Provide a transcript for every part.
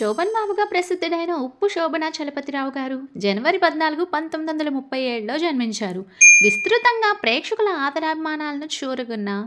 శోభన్ బాబుగా ప్రసిద్ధుడైన ఉప్పు శోభన చలపతిరావు గారు జనవరి పద్నాలుగు పంతొమ్మిది వందల ముప్పై ఏడులో జన్మించారు. విస్తృతంగా ప్రేక్షకుల ఆదరాభిమానాలను చూరగొన్న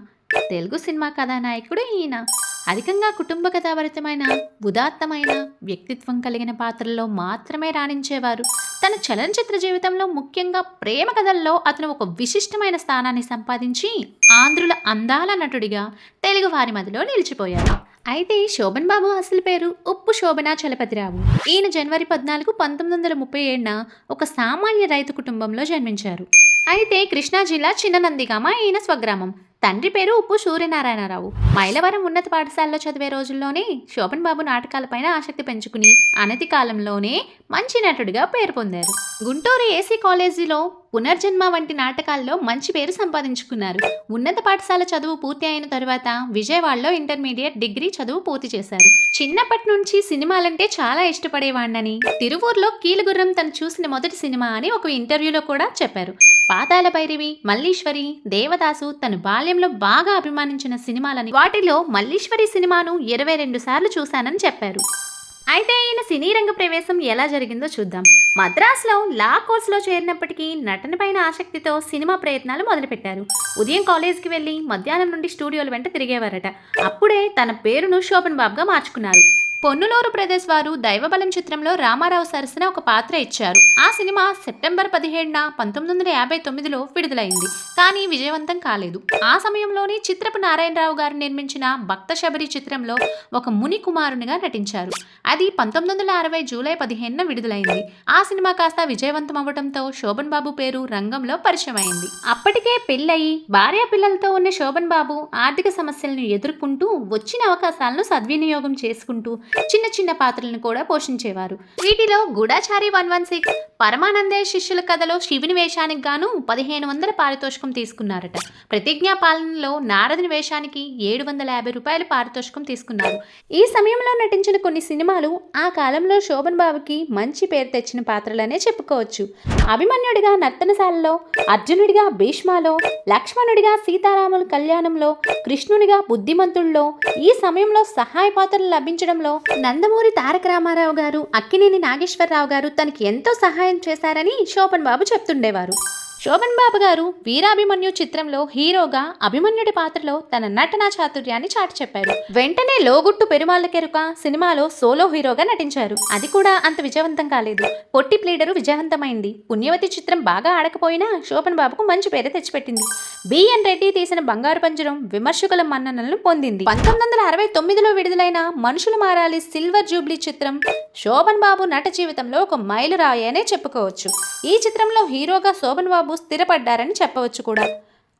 తెలుగు సినిమా కథానాయకుడు ఈయన. అధికంగా కుటుంబ కథాభరితమైన ఉదాత్తమైన వ్యక్తిత్వం కలిగిన పాత్రల్లో మాత్రమే రాణించేవారు. తన చలనచిత్ర జీవితంలో ముఖ్యంగా ప్రేమ కథల్లో అతను ఒక విశిష్టమైన స్థానాన్ని సంపాదించి ఆంధ్రుల అందాల నటుడిగా తెలుగు వారి మధ్యలో నిలిచిపోయారు. అయితే శోభన్ బాబు అసలు పేరు ఉప్పు శోభన చలపతిరావు. ఈయన జనవరి పద్నాలుగు పంతొమ్మిది వందల ముప్పై ఏడున ఒక సామాన్య రైతు కుటుంబంలో జన్మించారు. అయితే కృష్ణా జిల్లా చిన్ననందిగామ ఈయన స్వగ్రామం. తండ్రి పేరు ఉప్పు సూర్యనారాయణరావు. మైలవరం ఉన్నత పాఠశాలలో చదివే రోజుల్లోనే శోభన్ బాబు నాటకాలపైన ఆసక్తి పెంచుకుని అనతి కాలంలోనే మంచి నటుడిగా పేరు పొందారు. గుంటూరు ఏసీ కాలేజీలో పునర్జన్మ వంటి నాటకాల్లో మంచి పేరు సంపాదించుకున్నారు. ఉన్నత పాఠశాల చదువు పూర్తి అయిన తరువాత విజయవాడలో ఇంటర్మీడియట్ డిగ్రీ చదువు పూర్తి చేశారు. చిన్నప్పటి నుంచి సినిమాలంటే చాలా ఇష్టపడేవాడినని తిరువూరులో కీలుగుర్రం తను చూసిన మొదటి సినిమా అని ఒక ఇంటర్వ్యూలో కూడా చెప్పారు. పాతాల భైరవి మల్లీశ్వరి దేవదాసు తను బాల్యంలో బాగా అభిమానించిన సినిమాలని వాటిలో మల్లీశ్వరి సినిమాను ఇరవై రెండు సార్లు చూశానని చెప్పారు. అయితే ఈయన సినీ రంగ ప్రవేశం ఎలా జరిగిందో చూద్దాం. మద్రాసులో లా కోర్సులో చేరినప్పటికీ నటనపైన ఆసక్తితో సినిమా ప్రయత్నాలు మొదలుపెట్టారు. ఉదయం కాలేజీకి వెళ్ళి మధ్యాహ్నం నుండి స్టూడియోల వెంట తిరిగేవారట. అప్పుడే తన పేరును శోభన్ బాబుగా మార్చుకున్నారు. పొన్నులూరు ప్రదేశ్ వారు దైవబలం చిత్రంలో రామారావు సరసన ఒక పాత్ర ఇచ్చారు. ఆ సినిమా సెప్టెంబర్ పదిహేడున పంతొమ్మిది వందల యాభై తొమ్మిదిలో విడుదలైంది. కానీ విజయవంతం కాలేదు. ఆ సమయంలోనే చిత్రపు నారాయణరావు గారు నిర్మించిన భక్త శబరి చిత్రంలో ఒక ముని కుమారునిగా నటించారు. అది పంతొమ్మిది వందల అరవై జూలై పదిహేనున విడుదలైంది. ఆ సినిమా కాస్త విజయవంతం అవ్వడంతో శోభన్ బాబు పేరు రంగంలో పరిచయం అయింది అప్పటికే పెళ్ళయి భార్య పిల్లలతో ఉన్న శోభన్ బాబు ఆర్థిక సమస్యలను ఎదుర్కొంటూ వచ్చిన అవకాశాలను సద్వినియోగం చేసుకుంటూ చిన్న చిన్న పాత్రలను కూడా పోషించేవారు. వీటిలో గూఢాచారి వన్ వన్ సిక్స్ పరమానందే శిష్యుల కథలో శివుని వేషానికి గాను పదిహేను వందల పారితోషికం తీసుకున్నారట. ప్రతిజ్ఞా పాలనలో నారదుని వేషానికి ఏడు వందల యాభై రూపాయల పారితోషికం తీసుకున్నారు. ఈ సమయంలో నటించిన కొన్ని సినిమాలు ఆ కాలంలో శోభన్ బాబుకి మంచి పేరు తెచ్చిన పాత్రలనే చెప్పుకోవచ్చు. అభిమన్యుడిగా నర్తనశాలలో అర్జునుడిగా భీష్మాలో లక్ష్మణుడిగా సీతారాముల కళ్యాణంలో కృష్ణునిగా బుద్ధిమంతుల్లో ఈ సమయంలో సహాయ పాత్రలు లభించడంలో నందమూరి తారక రామారావు గారు అక్కినేని నాగేశ్వరరావు గారు తనకి ఎంతో సహాయం చేశారని శోభన్ బాబు చెప్తుండేవారు. శోభన్ బాబు గారు వీరాభిమన్యు చిత్రంలో హీరోగా అభిమన్యుడి పాత్రలో తన నటనా చాతుర్యాన్ని చాటి చెప్పారు. వెంటనే లోగుట్టు పెరుమాళ్ళకెరుక సినిమాలో సోలో హీరోగా నటించారు. అది కూడా అంత విజయవంతం కాలేదు. పొట్టి ప్లీడరు విజయవంతమైంది. పుణ్యవతి చిత్రం బాగా ఆడకపోయినా శోభన్ బాబుకు మంచి పేరు తెచ్చిపెట్టింది. బిఎన్ రెడ్డి తీసిన బంగారు పంజరం విమర్శకుల మన్ననలను పొందింది. పంతొమ్మిది వందల అరవై తొమ్మిదిలో విడుదలైన మనుషులు మారాలి సిల్వర్ జూబ్లీ చిత్రం శోభన్ బాబు నట జీవితంలో ఒక మైలురాయి అనే చెప్పుకోవచ్చు. ఈ చిత్రంలో హీరోగా శోభన్ బాబు స్థిరపడ్డారని చెప్పవచ్చు కూడా.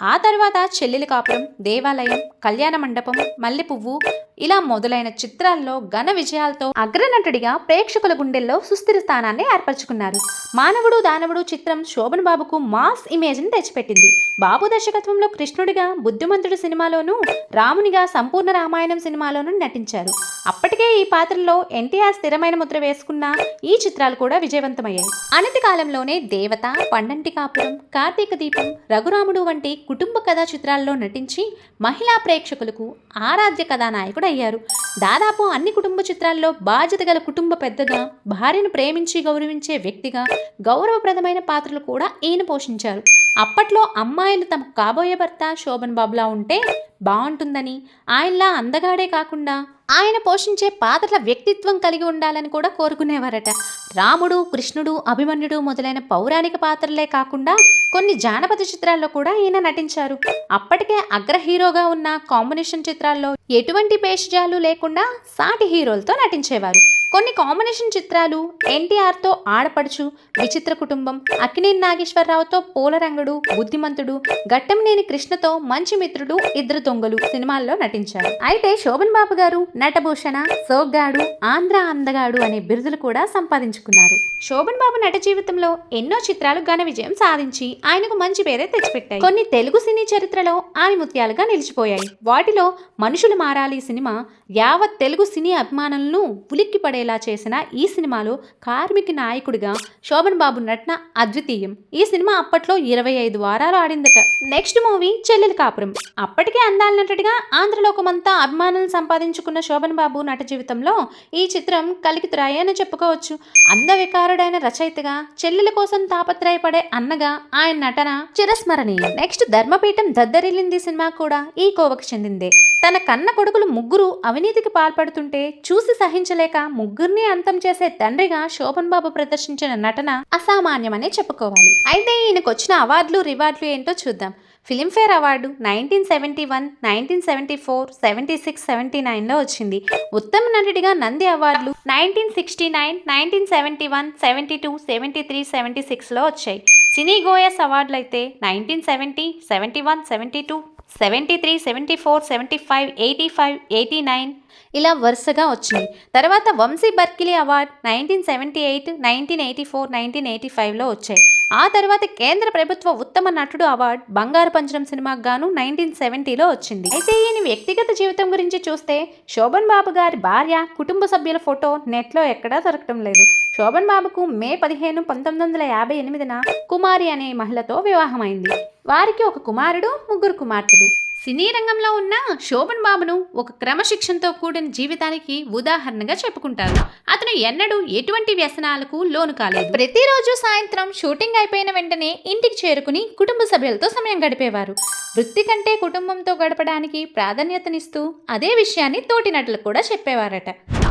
ఆ తర్వాత చెల్లెలి కాపురం దేవాలయం కళ్యాణ మండపం మల్లె పువ్వు ఇలా మొదలైన చిత్రాల్లో ఘన విజయాలతో అగ్రనటుడిగా ప్రేక్షకుల గుండెల్లో సుస్థిర స్థానాన్ని ఏర్పరచుకున్నారు. మానవుడు దానవుడు చిత్రం శోభన్ బాబుకు మాస్ ఇమేజ్ని తెచ్చిపెట్టింది. బాబు దర్శకత్వంలో కృష్ణుడిగా బుద్ధిమంతుడు సినిమాలోనూ రామునిగా సంపూర్ణ రామాయణం సినిమాలోనూ నటించారు. అప్పటికే ఈ పాత్రలో ఎన్టీఆర్ స్థిరమైన ముద్ర వేసుకున్న ఈ చిత్రాలు కూడా విజయవంతమయ్యాయి. అనతి కాలంలోనే దేవత పండంటి కాపురం కార్తీక దీపం రఘురాముడు వంటి కుటుంబ కథా చిత్రాల్లో నటించి మహిళా ప్రేక్షకులకు ఆరాధ్య కథానాయకుడు అయ్యారు. దాదాపు అన్ని కుటుంబ చిత్రాల్లో బాధ్యత గల కుటుంబ పెద్దగా భార్యను ప్రేమించి గౌరవించే వ్యక్తిగా గౌరవప్రదమైన పాత్రలు కూడా ఈయన పోషించారు. అప్పట్లో అమ్మాయిలు తమ కాబోయే భర్త శోభన్ బాబులా ఉంటే బాగుంటుందని ఆయనలా అందగాడే కాకుండా ఆయన పోషించే పాత్రల వ్యక్తిత్వం కలిగి ఉండాలని కూడా కోరుకునేవారట. రాముడు కృష్ణుడు అభిమన్యుడు మొదలైన పౌరాణిక పాత్రలే కాకుండా కొన్ని జానపద చిత్రాల్లో కూడా ఈయన నటించారు. అప్పటికే అగ్ర హీరోగా ఉన్న కాంబినేషన్ చిత్రాల్లో ఎటువంటి భేషజాలు లేకుండా సాటి హీరోలతో నటించేవారు. కొన్ని కాంబినేషన్ చిత్రాలు ఎన్టీఆర్తో ఆడపడుచు విచిత్ర కుటుంబం అక్కినేని నాగేశ్వరరావుతో పూలరంగుడు బుద్ధిమంతుడు గట్టంనేని కృష్ణతో మంచి మిత్రుడు ఇద్దరు దొంగలు సినిమాల్లో నటించారు. అయితే శోభన్ బాబు గారు నటభూషణ సోగ్గాడు ఆంధ్ర అందగాడు అనే బిరుదులు కూడా సంపాదించుకున్నారు. శోభన్ బాబు నట జీవితంలో ఎన్నో చిత్రాలు ఘన విజయం సాధించి ఆయనకు మంచి పేరే తెచ్చిపెట్టాయి. కొన్ని తెలుగు సినీ చరిత్రలో ఆనిముత్యాలుగా నిలిచిపోయాయి. వాటిలో మనుషులు మారాలి సినిమా యావత్ తెలుగు సినీ అభిమానులను ఉలిక్కి అయ్యేలా చేసిన ఈ సినిమాలో కార్మిక నాయకుడిగా శోభన్ బాబు నటన అద్వితీయం. ఈ సినిమా అప్పట్లో ఇరవై ఐదు వారాలు ఆడిందట. నెక్స్ట్ మూవీ చెల్లెలి కాపురం. అప్పటికే అందాల నటుడిగా ఆంధ్రలోకమంతా అభిమానులను సంపాదించుకున్న శోభన్ బాబు నట జీవితంలో ఈ చిత్రం కలికితురాయి అని చెప్పుకోవచ్చు. అందవికారుడైన రచయితగా చెల్లెల కోసం తాపత్రయపడే అన్నగా ఆయన నటన చిరస్మరణీయం. నెక్స్ట్ ధర్మపీఠం దద్దరిల్లింది సినిమా కూడా ఈ కోవకు చెందిందే. తన కన్న కొడుకులు ముగ్గురు అవినీతికి పాల్పడుతుంటే చూసి సహించలేక ముగ్గురిని అంతం చేసే తండ్రిగా శోభన్ బాబు ప్రదర్శించిన నటన అసామాన్యమనే చెప్పుకోవాలి. అయితే ఈయనకు వచ్చిన అవార్డులు రివార్డులు ఏంటో చూద్దాం. Filmfare award nineteen seventy one nineteen seventy four seventy six seventy నైన్లో వచ్చింది. ఉత్తమ నటుడిగా నంది అవార్డులు nineteen sixty nine nineteen seventy one seventy two seventy three seventy సిక్స్లో వచ్చాయి. సినీ గోయస్ అవార్డులు అయితే nineteen seventy seventy one seventy two seventy three seventy four seventy five eighty five eighty nine ఇలా వరుసగా వచ్చింది. తర్వాత Vamsi Berkeley award nineteen seventy eight nineteen eighty four nineteen eighty ఫైవ్లో వచ్చాయి. ఆ తర్వాత కేంద్ర ప్రభుత్వ ఉత్తమ నటుడు అవార్డు బంగారు పంచరం సినిమాకు గాను నైన్టీన్ సెవెంటీలో వచ్చింది. అయితే ఈయన వ్యక్తిగత జీవితం గురించి చూస్తే శోభన్ బాబు గారి భార్య కుటుంబ సభ్యుల ఫోటో నెట్లో ఎక్కడా దొరకడం లేదు. శోభన్ బాబుకు మే పదిహేను పంతొమ్మిది వందల యాభై ఎనిమిదిన కుమారి అనే మహిళతో వివాహమైంది. వారికి ఒక కుమారుడు ముగ్గురు కుమార్తెలు. సినీ రంగంలో ఉన్న శోభన్ బాబును ఒక క్రమశిక్షణతో కూడిన జీవితానికి ఉదాహరణగా చెప్పుకుంటారు. అతను ఎన్నడూ ఎటువంటి వ్యసనాలకు లోను కాలేదు. ప్రతిరోజు సాయంత్రం షూటింగ్ అయిపోయిన వెంటనే ఇంటికి చేరుకుని కుటుంబ సభ్యులతో సమయం గడిపేవారు. వృత్తి కంటే కుటుంబంతో గడపడానికి ప్రాధాన్యతనిస్తూ అదే విషయాన్ని తోటి నటులకు కూడా చెప్పేవారట.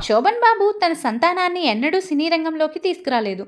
శోభన్ బాబు తన సంతానాన్ని ఎన్నడూ సినీ రంగంలోకి తీసుకురాలేదు.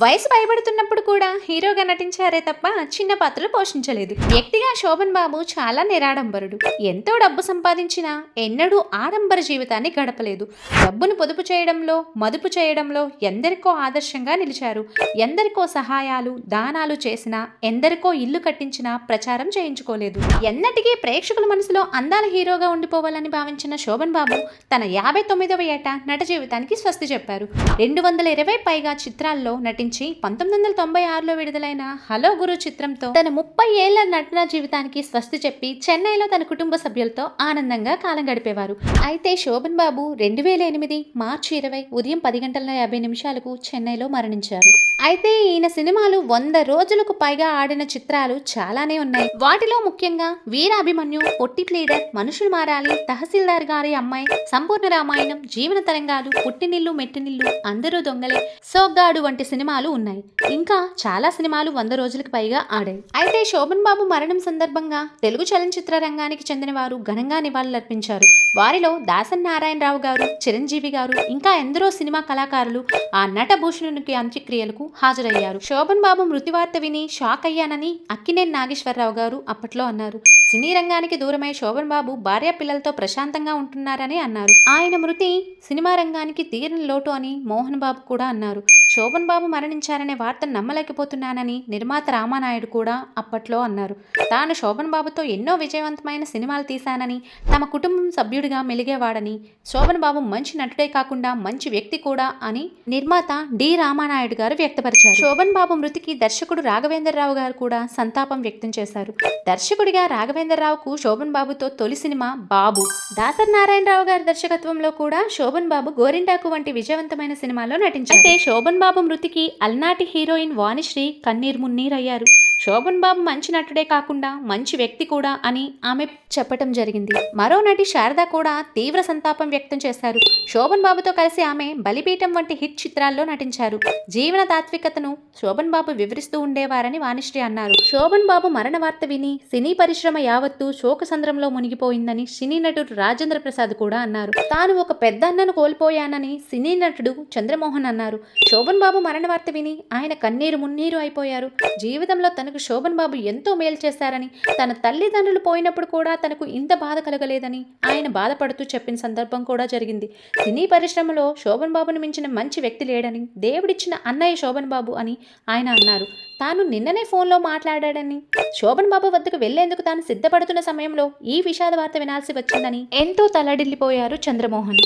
వయసు భయపడుతున్నప్పుడు కూడా హీరోగా నటించారే తప్ప చిన్న పాత్రలు పోషించలేదు. వ్యక్తిగా శోభన్ బాబు చాలా నిరాడంబరుడు. ఎంతో డబ్బు సంపాదించినా ఎన్నడూ ఆడంబర జీవితాన్ని గడపలేదు. డబ్బును పొదుపు చేయడంలో మదుపు చేయడంలో ఎందరికో ఆదర్శంగా నిలిచారు. ఎందరికో సహాయాలు దానాలు చేసినా ఎందరికో ఇల్లు కట్టించినా ప్రచారం చేయించుకోలేదు. ఎన్నటికీ ప్రేక్షకుల మనసులో అందాల హీరోగా ఉండిపోవాలని భావించిన శోభన్ బాబు తన యాభై తొమ్మిదవ ఏట నట జీవితానికి స్వస్తి చెప్పారు. రెండు వందల ఇరవై పైగా చిత్రాల్లో నటించి పంతొమ్మిది వందల తొంభై ఆరులో విడుదలైన హలో గురు చిత్రంతో తన ముప్పై ఏళ్ళ నటన జీవితానికి స్వస్తి చెప్పి చెన్నైలో తన కుటుంబ సభ్యులతో ఆనందంగా కాలం గడిపేవారు. అయితే శోభన్ బాబు రెండు వేల ఎనిమిది మార్చి ఇరవై ఉదయం పది గంటల యాభై నిమిషాలకు చెన్నైలో మరణించారు. అయితే ఈయన సినిమాలు వంద రోజులకు పైగా ఆడిన చిత్రాలు చాలానే ఉన్నాయి. వాటిలో ముఖ్యంగా వీరాభిమన్యు పొట్టి లీడర్ మనుషులు మారాలి తహసీల్దార్ గారి అమ్మాయి సంపూర్ణ రామాయణం జీవన తరంగాలు పుట్టినిల్లు మెట్టినిల్లు అందరూ దొంగలే. సోగ్గాడు వంటి సినిమాలు ఉన్నాయి. ఇంకా చాలా సినిమాలు వంద రోజులకు పైగా ఆడాయి. అయితే శోభన్ బాబు మరణం సందర్భంగా తెలుగు చలనచిత్ర రంగానికి చెందిన వారు ఘనంగా నివాళులర్పించారు. వారిలో దాసన్ నారాయణరావు గారు చిరంజీవి గారు ఇంకా ఎందరో సినిమా కళాకారులు ఆ నటభూషణునికి అంత్యక్రియలకు హాజరయ్యారు. శోభన్ బాబు మృతి వార్త విని షాక్ అయ్యానని అక్కినేని నాగేశ్వరరావు గారు అప్పట్లో అన్నారు. సినీ రంగానికి దూరమై శోభన్ బాబు భార్య పిల్లలతో ప్రశాంతంగా ఉంటున్నారని అన్నారు. ఆయన మృతి సినిమా రంగానికి తీరని లోటు అని మోహన్ బాబు కూడా అన్నారు. శోభన్ బాబు మరణించారనే వార్తను నమ్మలేకపోతున్నానని నిర్మాత రామానాయుడు కూడా అప్పట్లో అన్నారు. తాను శోభన్ బాబుతో ఎన్నో విజయవంతమైన సినిమాలు తీశానని తమ కుటుంబం సభ్యుడిగా మెలిగేవాడని శోభన్ బాబు మంచి నటుడే కాకుండా మంచి వ్యక్తి కూడా అని నిర్మాత డి రామానాయుడు గారు వ్యక్తపరిచారు. శోభన్ బాబు మృతికి దర్శకుడు రాఘవేంద్రరావు గారు కూడా సంతాపం వ్యక్తం చేశారు. దర్శకుడిగా రాఘవేంద్రరావుకు శోభన్ బాబుతో తొలి సినిమా బాబు. దాసర్ నారాయణరావు గారి దర్శకత్వంలో కూడా శోభన్ బాబు గోరింటాకు వంటి విజయవంతమైన సినిమాలో నటించారు. అయితే శోభన్ బాబు మృతికి అల్నాటి హీరోయిన్ వాణిశ్రీ కన్నీర్ మున్నీరయ్యారు. శోభన్ బాబు మంచి నటుడే కాకుండా మంచి వ్యక్తి కూడా అని ఆమె చెప్పటం జరిగింది. మరో నటి శారద కూడా తీవ్ర సంతాపం వ్యక్తం చేశారు. శోభన్ బాబుతో కలిసి ఆమె బలిపీఠం వంటి హిట్ చిత్రాల్లో నటించారు. జీవన తాత్వికతను శోభన్ బాబు వివరిస్తూ ఉండేవారని వాణిశ్రీ అన్నారు. శోభన్ బాబు మరణ వార్త విని సినీ పరిశ్రమ యావత్తు శోకసంద్రంలో మునిగిపోయిందని సినీ నటుడు రాజేంద్ర ప్రసాద్ కూడా అన్నారు. తాను ఒక పెద్ద అన్నను కోల్పోయానని సినీ నటుడు చంద్రమోహన్ అన్నారు. శోభన్ శోభన్ బాబు మరణ వార్త విని ఆయన కన్నీరు మున్నీరు అయిపోయారు. జీవితంలో తనకు శోభన్ బాబు ఎంతో మేలు చేశారని తన తల్లిదండ్రులు పోయినప్పుడు కూడా తనకు ఇంత బాధ కలగలేదని ఆయన బాధపడుతూ చెప్పిన సందర్భం కూడా జరిగింది. సినీ పరిశ్రమలో శోభన్ బాబును మించిన మంచి వ్యక్తి లేడని దేవుడిచ్చిన అన్నయ్య శోభన్ బాబు అని ఆయన అన్నారు. తాను నిన్ననే ఫోన్లో మాట్లాడాడని శోభన్ బాబు వద్దకు వెళ్ళేందుకు తాను సిద్ధపడుతున్న సమయంలో ఈ విషాద వార్త వినాల్సి వచ్చిందని ఎంతో తలడిల్లిపోయారు చంద్రమోహన్.